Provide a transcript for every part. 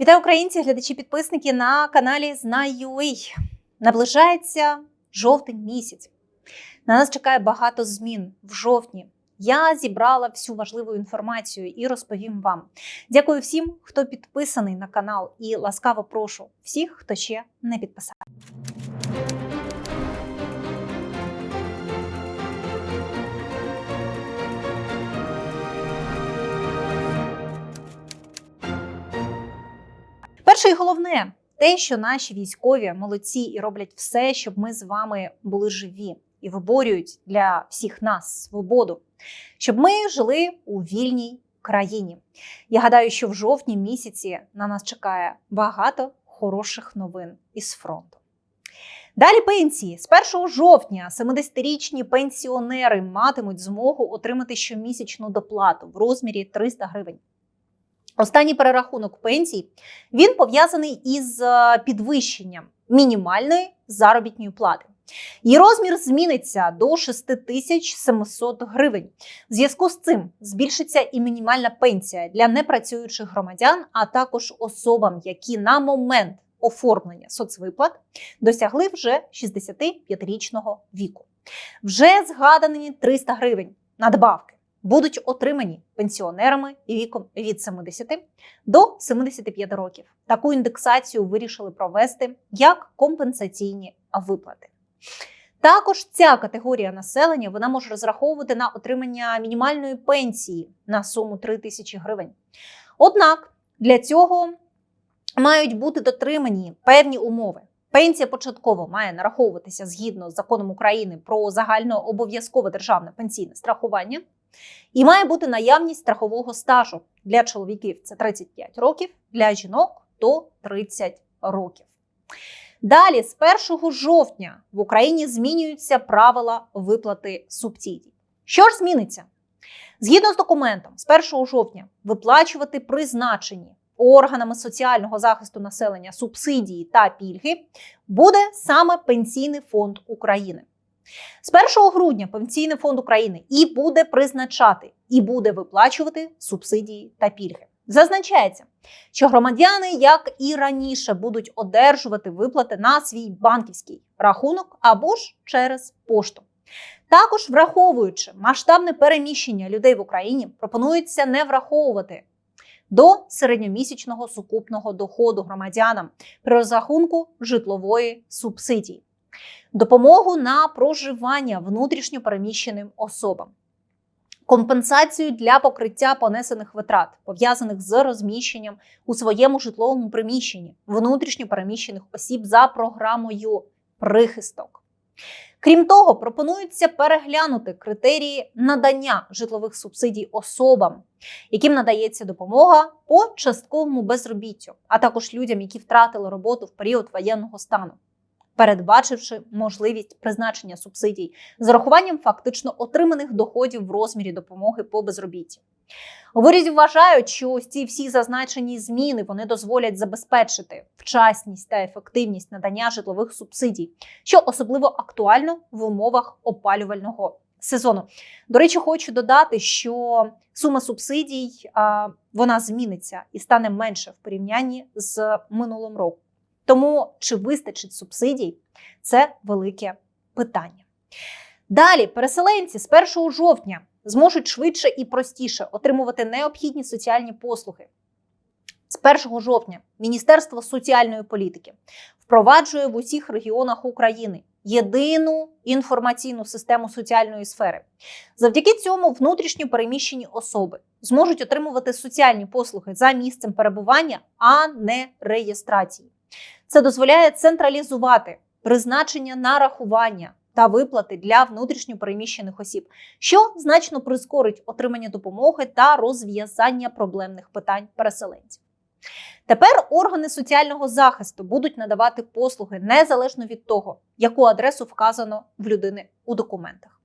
Вітаю українці, глядачі, підписники на каналі Знаю.ua. Наближається жовтень місяць. На нас чекає багато змін в жовтні. Я зібрала всю важливу інформацію і розповім вам. Дякую всім, хто підписаний на канал, і ласкаво прошу всіх, хто ще не підписав. Перше і головне те, що наші військові молодці і роблять все, щоб ми з вами були живі і виборюють для всіх нас свободу, щоб ми жили у вільній країні. Я гадаю, що в жовтні місяці на нас чекає багато хороших новин із фронту. Далі пенсії з 1 жовтня 70-річні пенсіонери матимуть змогу отримати щомісячну доплату в розмірі 300 гривень. Останній перерахунок пенсій він пов'язаний із е, підвищенням мінімальної заробітної плати. Її розмір зміниться до 6700 гривень. В зв'язку з цим збільшиться і мінімальна пенсія для непрацюючих громадян, а також особам, які на момент оформлення соцвиплат досягли вже 65-річного віку. Вже згадані 300 гривень надбавки будуть отримані пенсіонерами віком від 70 до 75 років. Таку індексацію вирішили провести як компенсаційні виплати. Також ця категорія населення вона може розраховувати на отримання мінімальної пенсії на суму 3 тисячі гривень. Однак для цього мають бути дотримані певні умови. Пенсія початково має нараховуватися згідно з законом України про загальнообов'язкове державне пенсійне страхування. І має бути наявність страхового стажу для чоловіків це 35 років, для жінок до 30 років. Далі, з 1 жовтня, в Україні змінюються правила виплати субсидій. Що ж зміниться? Згідно з документом, з 1 жовтня виплачувати призначені органами соціального захисту населення субсидії та пільги буде саме Пенсійний фонд України. З 1 грудня Пенсійний фонд України і буде призначати, і буде виплачувати субсидії та пільги. Зазначається, що громадяни, як і раніше, будуть одержувати виплати на свій банківський рахунок або ж через пошту. Також, враховуючи масштабне переміщення людей в Україні, пропонується не враховувати до середньомісячного сукупного доходу громадянам при розрахунку житлової субсидії допомогу на проживання внутрішньо переміщеним особам, компенсацію для покриття понесених витрат, пов'язаних з розміщенням у своєму житловому приміщенні внутрішньо переміщених осіб за програмою прихисток. Крім того, пропонується переглянути критерії надання житлових субсидій особам, яким надається допомога по частковому безробіттю, а також людям, які втратили роботу в період воєнного стану передбачивши можливість призначення субсидій з урахуванням фактично отриманих доходів в розмірі допомоги по безробітті. У вирізі вважають, що ці всі зазначені зміни вони дозволять забезпечити вчасність та ефективність надання житлових субсидій, що особливо актуально в умовах опалювального сезону. До речі, хочу додати, що сума субсидій вона зміниться і стане менше в порівнянні з минулим роком. Тому чи вистачить субсидій це велике питання. Далі переселенці з 1 жовтня зможуть швидше і простіше отримувати необхідні соціальні послуги. З 1 жовтня Міністерство соціальної політики впроваджує в усіх регіонах України єдину інформаційну систему соціальної сфери. Завдяки цьому внутрішньо переміщені особи зможуть отримувати соціальні послуги за місцем перебування, а не реєстрації. Це дозволяє централізувати призначення нарахування та виплати для внутрішньопереміщених осіб, що значно прискорить отримання допомоги та розв'язання проблемних питань переселенців. Тепер органи соціального захисту будуть надавати послуги незалежно від того, яку адресу вказано в людини у документах.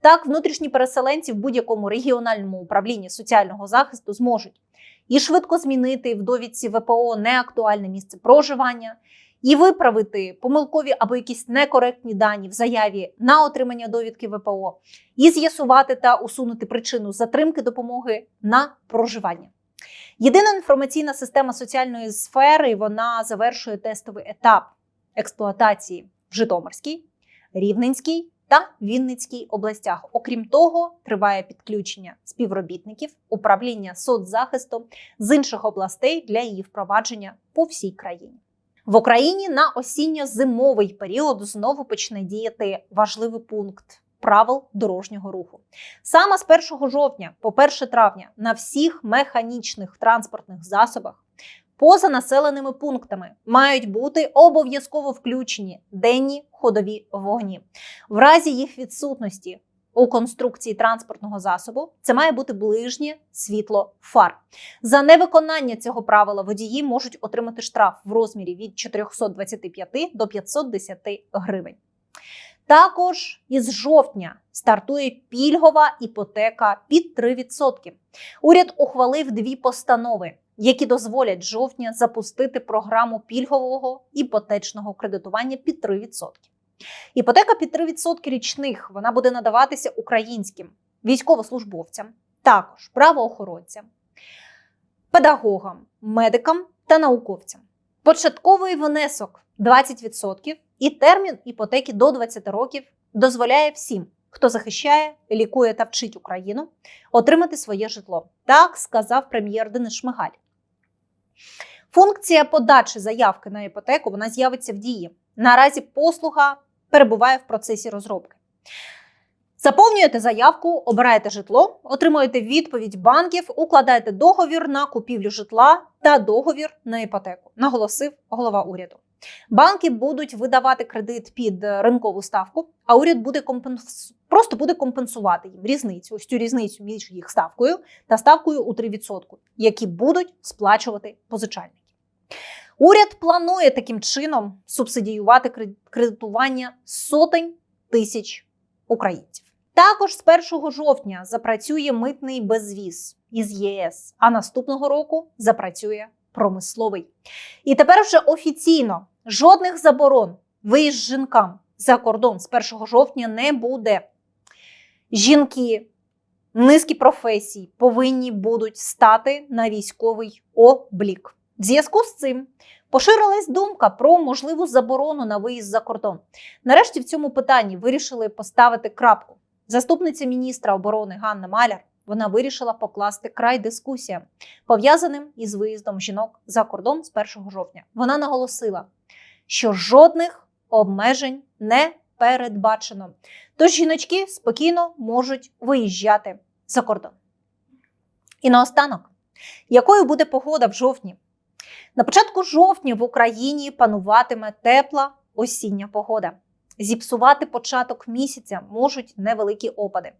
Так, внутрішні переселенці в будь-якому регіональному управлінні соціального захисту зможуть і швидко змінити в довідці ВПО неактуальне місце проживання, і виправити помилкові або якісь некоректні дані в заяві на отримання довідки ВПО, і з'ясувати та усунути причину затримки допомоги на проживання. Єдина інформаційна система соціальної сфери вона завершує тестовий етап експлуатації в Житомирській, Рівненській та Вінницькій областях. Окрім того, триває підключення співробітників управління соцзахисту з інших областей для її впровадження по всій країні. В Україні на осінньо-зимовий період знову почне діяти важливий пункт правил дорожнього руху. Саме з 1 жовтня по 1 травня на всіх механічних транспортних засобах поза населеними пунктами мають бути обов'язково включені денні ходові вогні. В разі їх відсутності у конструкції транспортного засобу це має бути ближнє світло фар. За невиконання цього правила водії можуть отримати штраф в розмірі від 425 до 510 гривень. Також із жовтня стартує пільгова іпотека під 3%. Уряд ухвалив дві постанови, які дозволять жовтня запустити програму пільгового іпотечного кредитування під 3%. Іпотека під 3% річних вона буде надаватися українським військовослужбовцям, також правоохоронцям, педагогам, медикам та науковцям. Початковий внесок 20% і термін іпотеки до 20 років дозволяє всім, хто захищає, лікує та вчить Україну, отримати своє житло. Так сказав прем'єр Денис Шмигаль. Функція подачі заявки на іпотеку вона з'явиться в дії. Наразі послуга перебуває в процесі розробки. Заповнюєте заявку, обираєте житло, отримуєте відповідь банків, укладаєте договір на купівлю житла та договір на іпотеку, наголосив голова уряду. Банки будуть видавати кредит під ринкову ставку, а уряд буде компенс... просто буде компенсувати їм різницю, ось цю різницю між їх ставкою та ставкою у 3%, які будуть сплачувати позичальники. Уряд планує таким чином субсидіювати кредитування сотень тисяч українців. Також з 1 жовтня запрацює митний безвіз із ЄС, а наступного року запрацює промисловий. І тепер вже офіційно жодних заборон виїзд жінкам за кордон з 1 жовтня не буде. Жінки низки професій повинні будуть стати на військовий облік. В зв'язку з цим поширилась думка про можливу заборону на виїзд за кордон. Нарешті в цьому питанні вирішили поставити крапку. Заступниця міністра оборони Ганна Маляр вона вирішила покласти край дискусіям, пов'язаним із виїздом жінок за кордон з 1 жовтня. Вона наголосила, що жодних обмежень не передбачено. Тож жіночки спокійно можуть виїжджати за кордон. І наостанок, якою буде погода в жовтні? На початку жовтня в Україні пануватиме тепла осіння погода. Зіпсувати початок місяця можуть невеликі опади.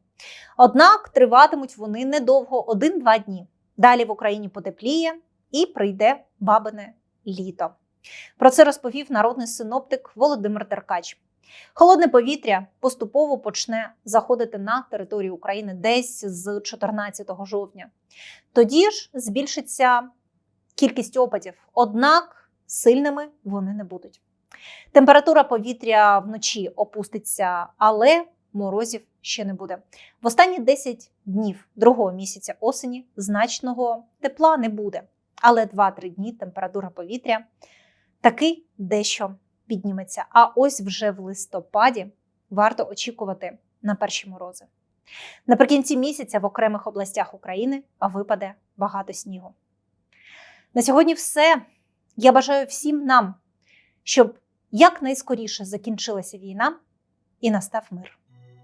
Однак триватимуть вони недовго 1-2 дні. Далі в Україні потепліє і прийде бабине літо. Про це розповів народний синоптик Володимир Деркач. Холодне повітря поступово почне заходити на територію України десь з 14 жовтня. Тоді ж збільшиться кількість опадів, однак сильними вони не будуть. Температура повітря вночі опуститься, але морозів ще не буде. В останні 10 днів другого місяця осені значного тепла не буде. Але 2-3 дні температура повітря таки дещо підніметься. А ось вже в листопаді варто очікувати на перші морози. Наприкінці місяця в окремих областях України випаде багато снігу. На сьогодні все. Я бажаю всім нам, щоб якнайскоріше закінчилася війна і настав мир.